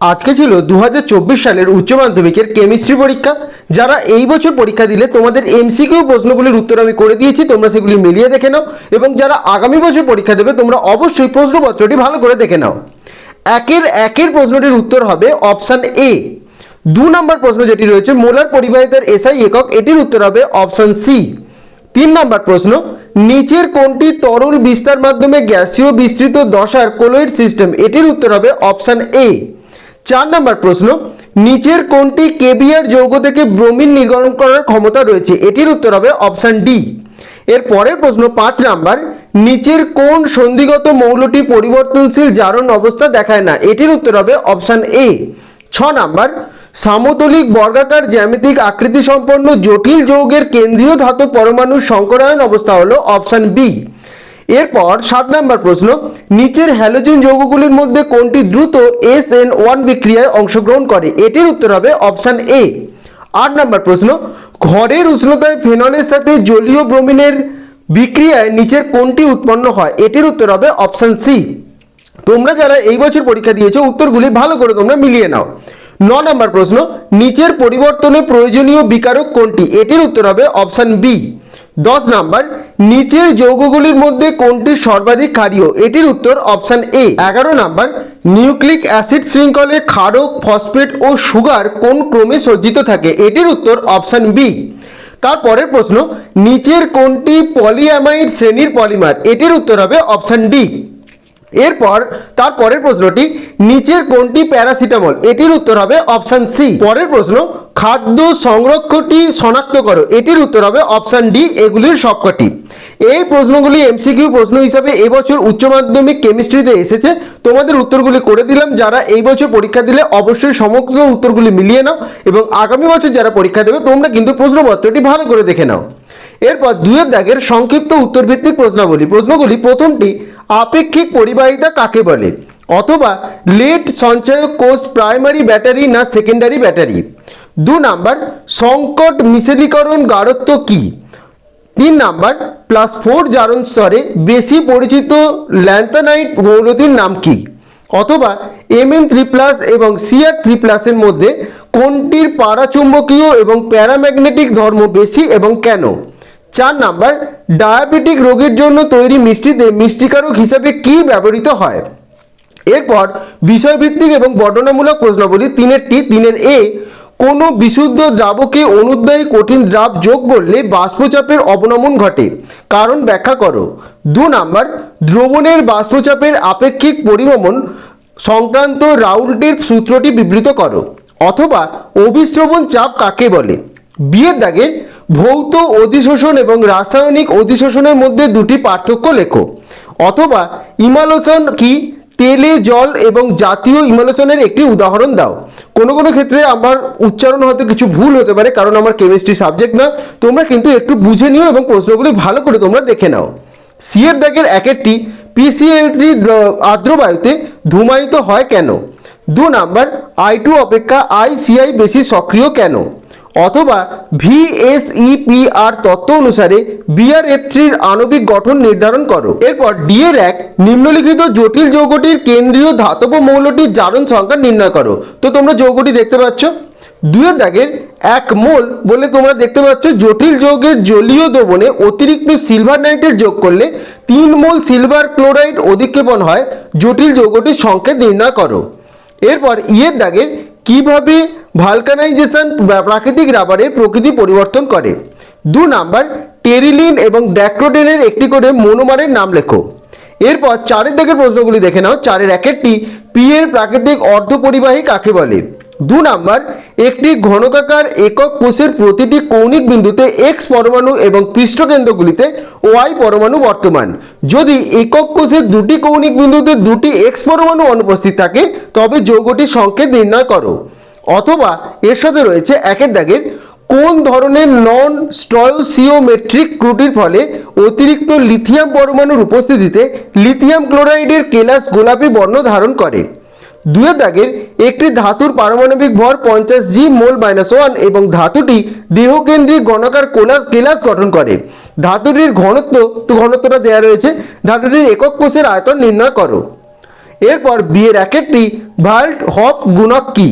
আজকে ছিল দু হাজার চব্বিশ সালের উচ্চ মাধ্যমিকের কেমিস্ট্রি পরীক্ষা। যারা এই বছর পরীক্ষা দিলে তোমাদের এমসিকিউ প্রশ্নগুলির উত্তর আমি করে দিয়েছি, তোমরা সেগুলি মিলিয়ে দেখে নাও এবং যারা আগামী বছর পরীক্ষা দেবে, তোমরা অবশ্যই প্রশ্নপত্রটি ভালো করে দেখে নাও। একের একের প্রশ্নটির উত্তর হবে অপশান এ। দু নম্বর প্রশ্ন যেটি রয়েছে, মোলার পরিবাহিতার এসআই একক, এটির উত্তর হবে অপশান সি। তিন নম্বর প্রশ্ন, নিচের কোনটি তরল বিস্তার মাধ্যমে গ্যাসীয় বিস্তৃত দশার কোলয়েড সিস্টেম, এটির উত্তর হবে অপশান এ। চার নম্বর প্রশ্ন, নিচের কোনটি কেবিআর যৌগ থেকে ব্রোমিন নির্গমন করার ক্ষমতা রয়েছে? এটির উত্তর হবে অপশান ডি। এর পরের প্রশ্ন, পাঁচ নাম্বার, নিচের কোন সন্ধিগত মৌলটি পরিবর্তনশীল জারণ অবস্থা দেখায় না? এটির উত্তর হবে অপশান এ। ছ নাম্বার, সামতলিক বর্গাকার জ্যামিতিক আকৃতি সম্পন্ন জটিল যৌগের কেন্দ্রীয় ধাতব পরমাণুর সংকরায়ন অবস্থা হলো অপশান বি। এরপর সাত নম্বর প্রশ্ন, নিচের হ্যালোজেন যৌগগুলির মধ্যে কোনটি দ্রুত এস এন ওয়ান বিক্রিয়ায় অংশগ্রহণ করে? এটির উত্তর হবে অপশান এ আট নম্বর প্রশ্ন, ঘরের উষ্ণতায় ফেনলের সাথে জলীয় ব্রোমিনের বিক্রিয়ায় নিচের কোনটি উৎপন্ন হয়? এটির উত্তর হবে অপশান সি তোমরা যারা এই বছর পরীক্ষা দিয়েছ, উত্তরগুলি ভালো করে তোমরা মিলিয়ে নাও। ন নম্বর প্রশ্ন, নিচের পরিবর্তনে প্রয়োজনীয় বিকারক কোনটি? এটির উত্তর হবে অপশান বি দশ নাম্বার, নিচের যৌগগুলির মধ্যে কোনটি সর্বাধিক ক্ষারীয়? এটির উত্তর অপশান এ। এগারো নাম্বার, নিউক্লিক অ্যাসিড শৃঙ্খলে ক্ষারক, ফসফেট ও সুগার কোন ক্রমে সজ্জিত থাকে? এটির উত্তর অপশান বি। তারপরের প্রশ্ন, নিচের কোনটি পলিঅ্যামাইড শ্রেণির পলিমার? এটির উত্তর হবে অপশান ডি। এরপর তার পরের প্রশ্নটি, নিচের কোনটি প্যারাসিটামল? এটির উত্তর হবে অপশান সি। পরের প্রশ্ন, খাদ্য সংরক্ষণটি শনাক্ত করো। এটির উত্তর হবে অপশান ডি, এগুলির সবকটি। এই প্রশ্নগুলি এমসিকিউ প্রশ্ন হিসাবে এবছর উচ্চ মাধ্যমিক কেমিস্ট্রিতে এসেছে। তোমাদের উত্তরগুলি করে দিলাম। যারা এই বছর পরীক্ষা দিলে অবশ্যই সমস্ত উত্তরগুলি মিলিয়ে নাও এবং আগামী বছর যারা পরীক্ষা দেবে, তোমরা কিন্তু প্রশ্নপত্রটি ভালো করে দেখে নাও। এরপর দুয়ের দাগের সংক্ষিপ্ত উত্তরভিত্তিক প্রশ্নাবলী। প্রশ্নগুলি প্রথমটি আপেক্ষিক পরিবাহিতা কাকে বলে? অথবা লেট সঞ্চয়ক কোষ প্রাইমারি ব্যাটারি না সেকেন্ডারি ব্যাটারি দু নাম্বার, সংকট মিশেলীকরণ গাঢ়ত্ব কি? তিন নাম্বার প্লাস ফোর জারণ স্তরে বেশি পরিচিত ল্যান্থানাইট মৌলটির নাম কি? অথবা এম এন থ্রি প্লাস এবং সিআর থ্রি প্লাসের মধ্যে কোনটির পারাচুম্বকীয় এবং প্যারাম্যাগনেটিক ধর্ম বেশি এবং কেন? চার নাম্বার, ডায়াবেটিক রোগের জন্য তৈরি মিষ্টিতে মিষ্টিকারক হিসাবে কি ব্যবহৃত হয়? এরপর বিষয়ভিত্তিক এবং বর্ণনামূলক প্রশ্নাবলী তিনেরটি তিনের এ, কোনো বিশুদ্ধ দ্রাবকে অনুদ্বায়ী কঠিন দ্রাব যোগ করলে বাষ্পচাপের অবনমন ঘটে। কারণ ব্যাখ্যা করো। দু নাম্বার, দ্রবণের বাষ্পচাপের আপেক্ষিক পরিভ্রমণ সংক্রান্ত রাউল্টের সূত্রটি বিবৃত করো। অথবা অভিশ্রবণ চাপ কাকে বলে? বিয়ের দাগের ভৌত অধিশোষণ এবং রাসায়নিক অধিশোষণের মধ্যে দুটি পার্থক্য লেখো। অথবা ইমালোশন কি? তেলে জল এবং জাতীয় ইমালোশনের একটি উদাহরণ দাও। কোনো কোনো ক্ষেত্রে আমার উচ্চারণ হয়তো কিছু ভুল হতে পারে কারণ আমার কেমিস্ট্রি সাবজেক্ট না। তোমরা কিন্তু একটু বুঝে নিও এবং প্রশ্নগুলি ভালো করে তোমরা দেখে নাও। সিএর দাগের একেরটি পিসিএল থ্রি আর্দ্রবায়ুতে ধূমায়িত হয় কেন? দু নাম্বার আই টু অপেক্ষা আইসিআই বেশি সক্রিয় কেন? অথবা ভিএসইপিআর তত্ত্ব অনুসারে বিআরএফ থ্রির আণবিক গঠন নির্ধারণ করো। এরপর ডি এর এক নিম্নলিখিত জটিল যৌগটির কেন্দ্রীয় ধাতব মৌলটির জারণ সংখ্যা নির্ণয় করো। তো তোমরা যৌগটি দেখতে পাচ্ছ? দুয়ের দাগের এক মোল বলে তোমরা দেখতে পাচ্ছ জটিল যৌগের জলীয় দ্রবণে অতিরিক্ত সিলভার নাইট্রেট যোগ করলে তিন মোল সিলভার ক্লোরাইড অধিক্ষেপণ হয়। জটিল যৌগটির সংকেত নির্ণয় করো। এরপর ইয়ের দাগের কীভাবে ভালকানাইজেশন প্রাকৃতিক রাবারের প্রকৃতি পরিবর্তন করে। দু নাম্বার, টেরিলিন এবং ড্যাক্রোটেনের একটি করে মনোমারের নাম লেখো। এরপর চারের দাগের প্রশ্নগুলি দেখে নাও, চারের একেরটি পি এর প্রাকৃতিক অর্ধপরিবাহী কাকে বলে? দু নাম্বার, একটি ঘনকাকার একক কোষের প্রতিটি কৌণিক বিন্দুতে এক্স পরমাণু এবং পৃষ্ঠকেন্দ্রগুলিতে ওয়াই পরমাণু বর্তমান। যদি একক কোষের দুটি কৌণিক বিন্দুতে দুটি এক্স পরমাণু অনুপস্থিত থাকে, তবে যৌগটির সংকেত নির্ণয় করো। অথবা এর সাথে রয়েছে একের দাগের কোন ধরনের নন স্টয়োসিওমেট্রিক ত্রুটির ফলে অতিরিক্ত লিথিয়াম পরমাণুর উপস্থিতিতে লিথিয়াম ক্লোরাইডের কেলাস গোলাপি বর্ণ ধারণ করে। দুয়ের দাগের একটি ধাতুর পারমাণবিক ভর পঞ্চাশ জি মোল মাইনাস ওয়ান এবং ধাতুটি দেহকেন্দ্রিক গণাকার কোলাস কেলাস গঠন করে। ধাতুটির ঘনত্ব, তো ঘনত্বটা দেওয়া রয়েছে, ধাতুটির একক কোষের আয়তন নির্ণয় করো। এরপর বিয়ের একটি ভাল্ট হফ গুণক কি?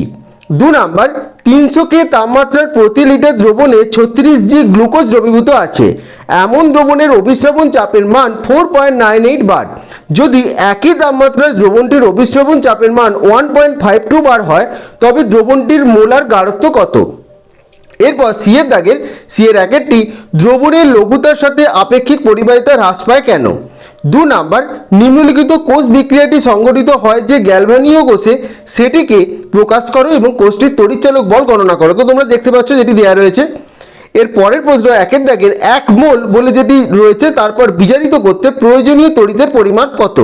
দু নাম্বার, তিনশো কে তাপমাত্রার প্রতি লিটার দ্রবণে ছত্রিশ জি গ্লুকোজ দ্রবীভূত আছে। এমন দ্রবণের অভিশ্রবণ চাপের মান four point nine eight bar. যদি একই তাপমাত্রায় দ্রবণটির অভিশ্রবণ চাপের মান one point five two bar হয়, তবে দ্রবণটির মোলার গাঢ়ত্ব কত? এরপর সি এর দাগের, সি এর একটি দ্রবণের লঘুতার সাথে আপেক্ষিক পরিবাহিতা হ্রাস পায় কেন? দু নাম্বার, নিম্নলিখিত কোষ বিক্রিয়াটি সংগঠিত হয় যে গ্যালভানীয় কোষে, সেটিকে প্রকাশ করো এবং কোষটির তড়িৎচালক বল গণনা করো। তো তোমরা দেখতে পাচ্ছ যেটি দেওয়া রয়েছে। এর পরের প্রশ্ন, একের দাগের এক মোল বলে যেটি রয়েছে, তারপর বিজারিত করতে প্রয়োজনীয় তড়িতের পরিমাণ কত?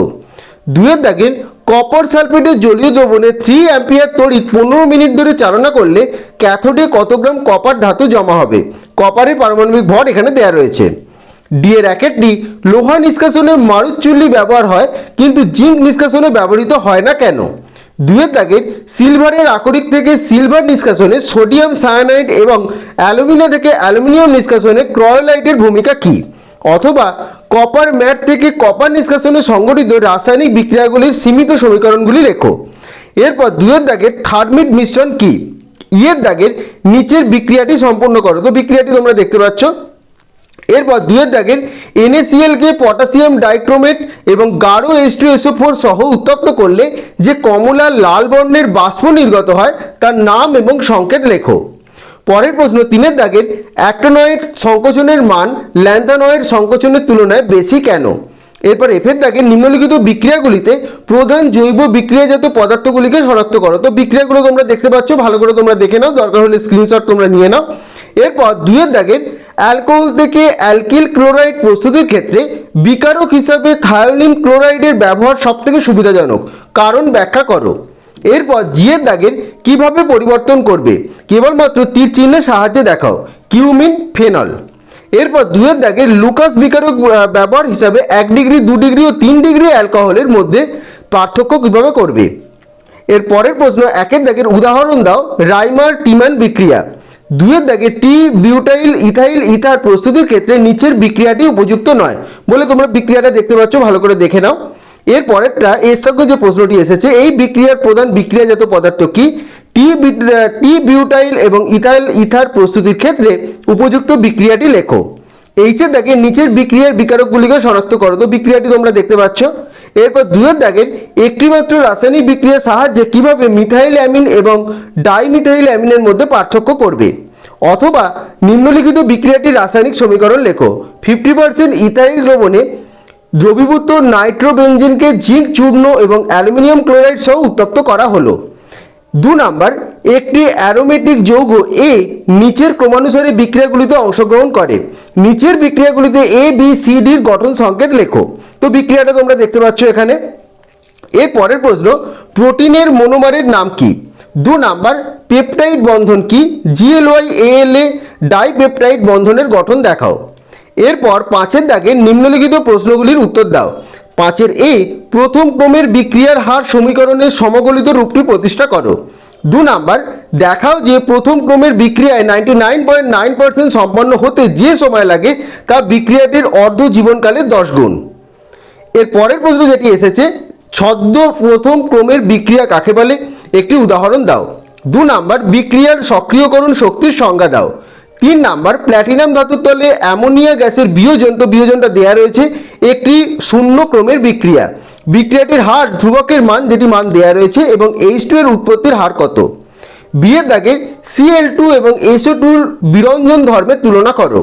দুয়ের দাগের কপার সালফেটের জলীয় দ্রবণে থ্রি অ্যাম্পিয়ার তড়িৎ পনেরো মিনিট ধরে চালনা করলে ক্যাথোডে কত গ্রাম কপার ধাতু জমা হবে? কপারের পারমাণবিক ভর এখানে দেওয়া রয়েছে। ডি এর র্যাকেটটি লোহা নিষ্কাশনে মারুত চুল্লি ব্যবহার হয়, কিন্তু জিঙ্ক নিষ্কাশনে ব্যবহৃত হয় না কেন? দুয়ের দাগের, সিলভারের আকরিক থেকে সিলভার নিষ্কাশনে সোডিয়াম সায়ানাইড এবং অ্যালুমিনিয়াম থেকে অ্যালুমিনিয়াম নিষ্কাশনে ক্রয়োলাইটের ভূমিকা কী? অথবা কপার ম্যাট থেকে কপার নিষ্কাশনে সংগঠিত রাসায়নিক বিক্রিয়াগুলির সীমিত সমীকরণগুলি লেখো। এরপর দুয়ের দাগের থার্মিট মিশ্রণ কি? ইয়ের দাগের, নিচের বিক্রিয়াটি সম্পূর্ণ করো। তো বিক্রিয়াটি তোমরা দেখতে পাচ্ছ। এরপর দুয়ের দাগের এনএসিএলকে পটাশিয়াম ডাইক্রোমেট এবং গাঢ় এইচ টু এসও ফোর সহ উত্তপ্ত করলে যে কমলা লাল বর্ণের বাষ্প নির্গত হয়, তার নাম এবং সংকেত লেখো। পরের প্রশ্ন, তিনের দাগের অ্যাক্টোনয়েড সংকোচনের মান ল্যান্থানয়েড সংকোচনের তুলনায় বেশি কেন? এরপর এফের দাগে নিম্নলিখিত বিক্রিয়াগুলিতে প্রধান জৈব বিক্রিয়াজাত পদার্থগুলিকে শনাক্ত করো। তো বিক্রিয়াগুলো তোমরা দেখতে পাচ্ছ, ভালো করে তোমরা দেখে নাও, দরকার হলে স্ক্রিনশট তোমরা নিয়ে নাও। এরপর দুইয়ের দাগের অ্যালকোহল থেকে অ্যালকিল ক্লোরাইড প্রস্তুতির ক্ষেত্রে বিকারক হিসাবে থায়োলিন ক্লোরাইডের ব্যবহার সবথেকে সুবিধাজনক। কারণ ব্যাখ্যা করো। এরপর জিয়ের দাগের কীভাবে পরিবর্তন করবে? কেবলমাত্র তীর চিহ্নের সাহায্যে দেখাও। Cumene phenol. এরপর দুয়ের দাগের লুকাস বিকারক ব্যবহার হিসাবে এক ডিগ্রি, দু ডিগ্রি ও তিন ডিগ্রি অ্যালকোহলের মধ্যে পার্থক্য কীভাবে করবে? এর পরের প্রশ্ন একের দাগের উদাহরণ দাও রাইমার টিমান বিক্রিয়া। দুয়ের দাগে টি, বিউটাইল, ইথাইল, ইথার প্রস্তুতির ক্ষেত্রে নিচের বিক্রিয়াটি উপযুক্ত নয় বলে তোমরা বিক্রিয়াটা দেখতে পাচ্ছ, ভালো করে দেখে নাও। এর পরেরটা এর সঙ্গে যে প্রশ্নটি এসেছে, এই বিক্রিয়ার প্রধান বিক্রিয়াজাত পদার্থ কি? টি টি, বিউটাইল এবং ইথাইল, ইথার প্রস্তুতির ক্ষেত্রে উপযুক্ত বিক্রিয়াটি লেখো। এইচের দাগে নিচের বিক্রিয়ার বিকারকগুলিকে শনাক্ত করো। তো বিক্রিয়াটি তোমরা দেখতে পাচ্ছ। এরপর দুয়ের দাগের একটি মাত্র রাসায়নিক বিক্রিয়ার সাহায্যে কীভাবে মিথাইল অ্যামিন এবং ডাইমিথাইল অ্যামিনের মধ্যে পার্থক্য করবে? অথবা নিম্নলিখিত বিক্রিয়াটির রাসায়নিক সমীকরণ লেখো। ফিফটি পার্সেন্ট ইথাইল দ্রবণে দ্রবীভূত নাইট্রোবেনজিনকে জিঙ্ক, চূর্ণ এবং অ্যালুমিনিয়াম ক্লোরাইড সহ উত্তপ্ত করা হলো। দু নাম্বার, একটি অ্যারোমেটিক যৌগ এ নিচের ক্রমানুসারে বিক্রিয়াগুলিতে অংশগ্রহণ করে। নিচের বিক্রিয়াগুলিতে এ বি সি ডির গঠন সংকেত লেখো। তো বিক্রিয়াটা তোমরা দেখতে পাচ্ছ এখানে। এর পরের প্রশ্ন, প্রোটিনের মনোমারের নাম কি? দু নাম্বার, পেপটাইড বন্ধন কি? জিএলওয়াই, এএলএ, ডাইপেপটাইড বন্ধনের গঠন দেখাও। এরপর পাঁচের দাগে নিম্নলিখিত প্রশ্নগুলির উত্তর দাও। পাঁচের এ, প্রথম ক্রমের বিক্রিয়ার হার সমীকরণের সমগলিত রূপটি প্রতিষ্ঠা করো। দু নাম্বার, দেখাও যে প্রথম ক্রমের বিক্রিয়ায় ninety nine point nine percent সম্পন্ন হতে যে সময় লাগে তা বিক্রিয়াটির অর্ধ জীবনকালের দশ গুণ। এর পরের প্রশ্ন যেটি এসেছে, ছদ্ম প্রথম ক্রমের বিক্রিয়া কাকে বলে? একটি উদাহরণ দাও। দু নাম্বার, বিক্রিয়ার সক্রিয়করণ শক্তির সংজ্ঞা দাও। তিন নাম্বার, প্ল্যাটিনাম ধাতুর তলে অ্যামোনিয়া গ্যাসের বিয়োজন তো বিয়োজনটা দেওয়া রয়েছে, একটি শূন্য ক্রমের বিক্রিয়া। বিক্রিয়াটির হার ধ্রুবকের মান যেটি মান দেওয়া রয়েছে এবং এইচ টু এর উৎপত্তির হার কত? বিয়ের দাগে সিএল টু এবং এসও টুর বিরঞ্জন ধর্মের তুলনা করো।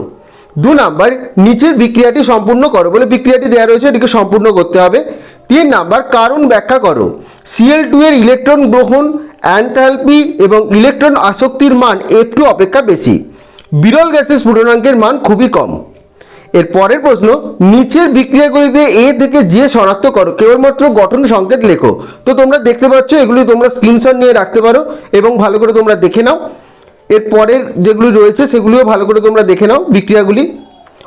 দু নাম্বার, নিচের বিক্রিয়াটি সম্পূর্ণ করো বলে বিক্রিয়াটি দেওয়া রয়েছে, এটিকে সম্পূর্ণ করতে হবে। তিন নাম্বার, কারণ ব্যাখ্যা করো। সিএল টু এর ইলেকট্রন গ্রহণ অ্যান্থালপি এবং ইলেকট্রন আসক্তির মান এফ টু অপেক্ষা বেশি। বিরল গ্যাসের স্ফুটনাঙ্কের মান খুবই কম। এর পরের প্রশ্ন, নিচের বিক্রিয়াগুলিতে এ থেকে যে শনাক্ত করো। কেবলমাত্র গঠন সংকেত লেখো। তো তোমরা দেখতে পাচ্ছ, এগুলি তোমরা স্ক্রিনশট নিয়ে রাখতে পারো এবং ভালো করে তোমরা দেখে নাও। এর পরের যেগুলি রয়েছে সেগুলিও ভালো করে তোমরা দেখে নাও বিক্রিয়াগুলি।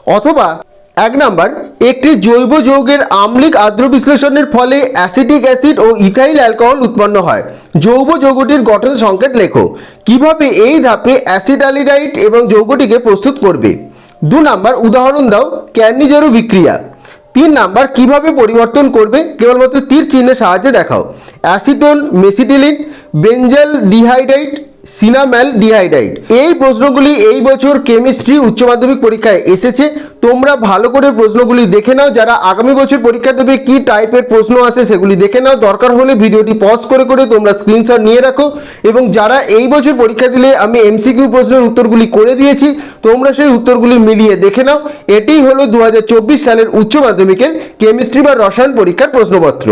অথবা এক নাম্বার, একটি জৈব যৌগের আম্লিক আর্দ্র বিশ্লেষণের ফলে অ্যাসিটিক অ্যাসিড ও ইথাইল অ্যালকোহল উৎপন্ন হয়। জৈব যৌগটির গঠন সংকেত লেখো। কীভাবে এই ধাপে অ্যাসিডালিডাইট এবং যৌগটিকে প্রস্তুত করবে? দু নাম্বার, উদাহরণ দাও ক্যার্নিজারো বিক্রিয়া। তিন নাম্বার, কীভাবে পরিবর্তন করবে? কেবলমাত্র তীর চিহ্নের সাহায্যে দেখাও। Acetone, mesitylene, benzaldehyde cinnamaldehyde. এই প্রশ্নগুলি এই বছর কেমিস্ট্রি, উচ্চ মাধ্যমিক পরীক্ষায় এসেছে। তোমরা ভালো করে প্রশ্নগুলি দেখে নাও, যারা আগামী বছর পরীক্ষা দেবে, কি টাইপের প্রশ্ন আসে সেগুলি দেখে নাও। দরকার হলে ভিডিওটি পজ করে করে তোমরা স্ক্রিনশট নিয়ে রাখো। এবং যারা এই বছর পরীক্ষা দিলে আমি এমসিকিউ প্রশ্নের উত্তরগুলি করে দিয়েছি, তোমরা সেই উত্তরগুলি মিলিয়ে দেখে নাও। এটিই হলো দু হাজার চব্বিশ সালের উচ্চ মাধ্যমিকের কেমিস্ট্রি বা রসায়ন পরীক্ষার প্রশ্নপত্র।